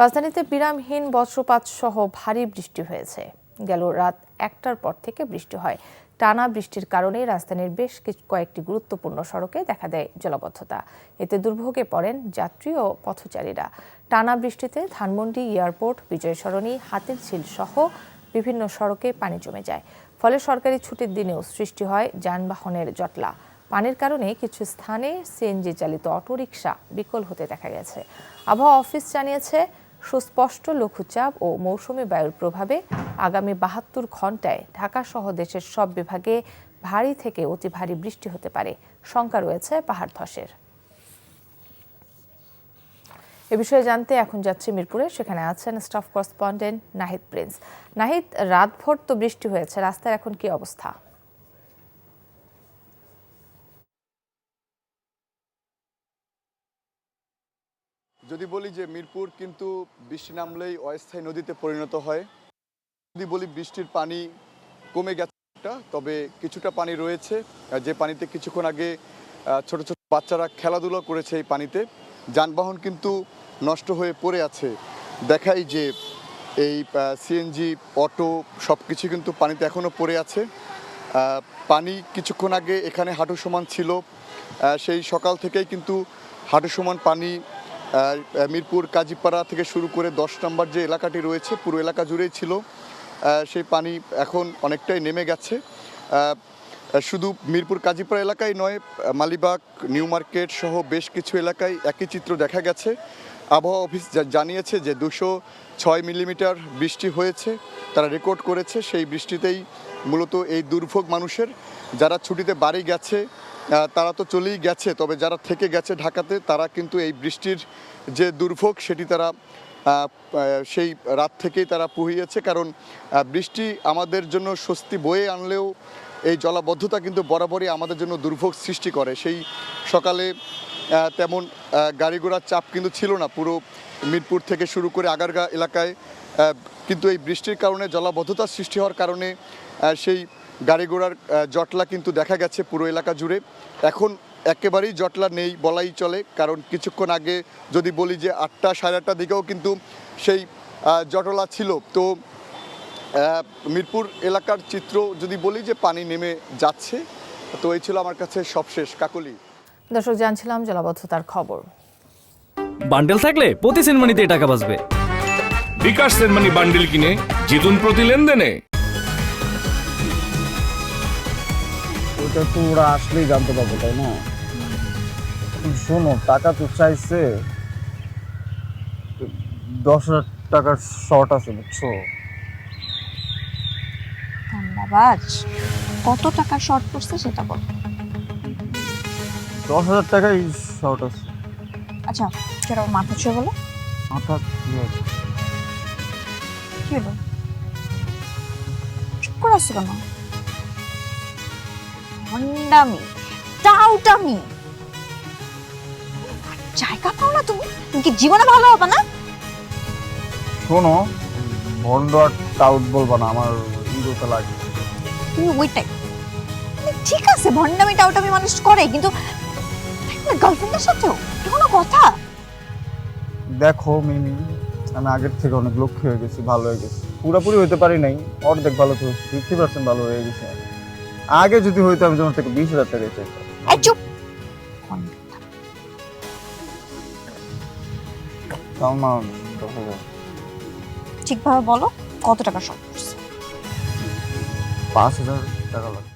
রাজধানীতে বিরামহীন বজ্রপাত সহ ভারী বৃষ্টি হয়েছে। গেল রাত একটার পর থেকে বৃষ্টি হয়। টানা বৃষ্টির কারণে রাজধানীর বেশ কিছু কয়েকটি গুরুত্বপূর্ণ সড়কে দেখা দেয় জলাবদ্ধতা। এতে দুর্ভোগে পড়েন যাত্রী ও পথচারীরা। টানা বৃষ্টিতে ধানমন্ডি এয়ারপোর্ট বিজয় সরণি হাতির ঝিল সহ বিভিন্ন সড়কে পানি জমে যায়। ফলে সরকারি ছুটির দিনেও সৃষ্টি হয় যানবাহনের জটলা। পানির কারণে কিছু স্থানে সিএনজি চালিত অটোরিকশা বিকল হতে দেখা গেছে। আবহাওয়া অফিস জানিয়েছে সুস্পষ্ট লঘুচাপ ও মৌসুমি বায়ুর প্রভাবে আগামী বাহাত্তর ঘন্টায় ঢাকা সহ দেশের সব বিভাগে ভারী থেকে অতি ভারী বৃষ্টি হতে পারে। শঙ্কা রয়েছে পাহাড় ধসের। এ বিষয়ে জানতে এখন যাচ্ছি মিরপুরে। সেখানে আছেন staff correspondent Nahid Prince. Nahid, রাতভর তো বৃষ্টি হয়েছে, রাস্তার এখন কি অবস্থা? যদি বলি যে মিরপুর কিন্তু বৃষ্টি নামলেই অস্থায়ী নদীতে পরিণত হয়। যদি বলি বৃষ্টির পানি কমে গেছে তবে কিছুটা পানি রয়েছে। যে পানিতে কিছুক্ষণ আগে ছোট ছোট বাচ্চারা খেলাধুলা করেছে এই পানিতে, যানবাহন কিন্তু নষ্ট হয়ে পড়ে আছে। দেখাই যে এই সিএনজি অটো সব কিছু কিন্তু পানিতে এখনও পড়ে আছে। পানি কিছুক্ষণ আগে এখানে হাঁটু সমান ছিল। সেই সকাল থেকেই কিন্তু হাঁটু সমান পানি মিরপুর কাজীপাড়া থেকে শুরু করে দশ নম্বর যে এলাকাটি রয়েছে, পুরো এলাকা জুড়েই ছিল। সেই পানি এখন অনেকটাই নেমে গেছে। শুধু মিরপুর কাজীপাড়া এলাকায় নয়, মালিবাগ, নিউ মার্কেট সহ বেশ কিছু এলাকায় একই চিত্র দেখা গেছে। আবহাওয়া অফিস জানিয়েছে যে দুশো ছয় মিলিমিটার বৃষ্টি হয়েছে, তারা রেকর্ড করেছে। সেই বৃষ্টিতেই মূলত এই দুর্ভোগ মানুষের। যারা ছুটিতে বাড়ি গেছে তারা তো চলেই গেছে, তবে যারা থেকে গেছে ঢাকাতে, তারা কিন্তু এই বৃষ্টির যে দুর্ভোগ, সেটি তারা সেই রাত থেকেই তারা পুহিয়েছে। কারণ বৃষ্টি আমাদের জন্য স্বস্তি বয়ে আনলেও এই জলাবদ্ধতা কিন্তু বরাবরই আমাদের জন্য দুর্ভোগ সৃষ্টি করে। সেই সকালে তেমন গাড়ি ঘোড়ার চাপ কিন্তু ছিল না। পুরো মিরপুর থেকে শুরু করে আগারগা এলাকায় কিন্তু এই বৃষ্টির কারণে জলাবদ্ধতার সৃষ্টি হওয়ার কারণে সেই গাড়ি ঘোড়ার জটলা কিন্তু দেখা গেছে পুরো এলাকা জুড়ে। এখন একেবারেই জটলা নেই বলাই চলে কারণ কিছুক্ষণ আগে যদি বলি যে আটটা সাড়ে আটটার দিকেও কিন্তু সেই জটলা ছিল। তো মিরপুর এলাকার চিত্র যদি বলি যে পানি নেমে যাচ্ছে তো এই ছিল আমার কাছে সবশেষ। কাকলি? দর্শক জানছিলাম জলাবদ্ধতার খবর। বান্ডেল থাকলে প্রতি সেনমানিতে টাকা বাঁচবে। বিকাশ সেনমানি বান্ডিল কিনে জিতুন প্রতি লেনদেনে। ওটা তো ওরা আসলেই জানতে পারব তাই না? শোনো টাকা তো চাইছে দশ হাজার টাকার শর্ট আছে বুঝছ? ধন্যবাদ। কত টাকা শর্ট পড়ছে সেটা বল। দশ হাজার টাকাই শর্ট আছে। আচ্ছা সেটা মাথা ছুঁয়ে বলো। মাথা কি আছে? কি হলো? চুপ করে আসছো কেন? ভণ্ডামি টাউটামি। জায়গা পাও না তুমি? তুমি কি জীবনে ভালো হবে না? শোনো ভন্ড আর টাউট বলব না আমার ইগোতে লাগে। তুমি ওইটাই মানে ঠিক আছে ভণ্ডামি টাউটামি মানুষ করে কিন্তু গার্লফ্রেন্ডের সাথেও এটা কোনো কথা? দেখো মিমি আমি আগের থেকে অনেক লক্ষ্য হয়ে গেছি ভালো হয়ে গেছি। পুরোপুরি হইতে পারি নাই অর্ধেক ভালো তো ফিফটি পার্সেন্ট ভালো হয়ে গেছে আগে যদি হইতো আমি তোমার থেকে বিশ হাজার টাকা চাইতাম। চুপ। ঠিকভাবে বলো কত টাকা শর্ট পাঁচ হাজার টাকা লাগবে।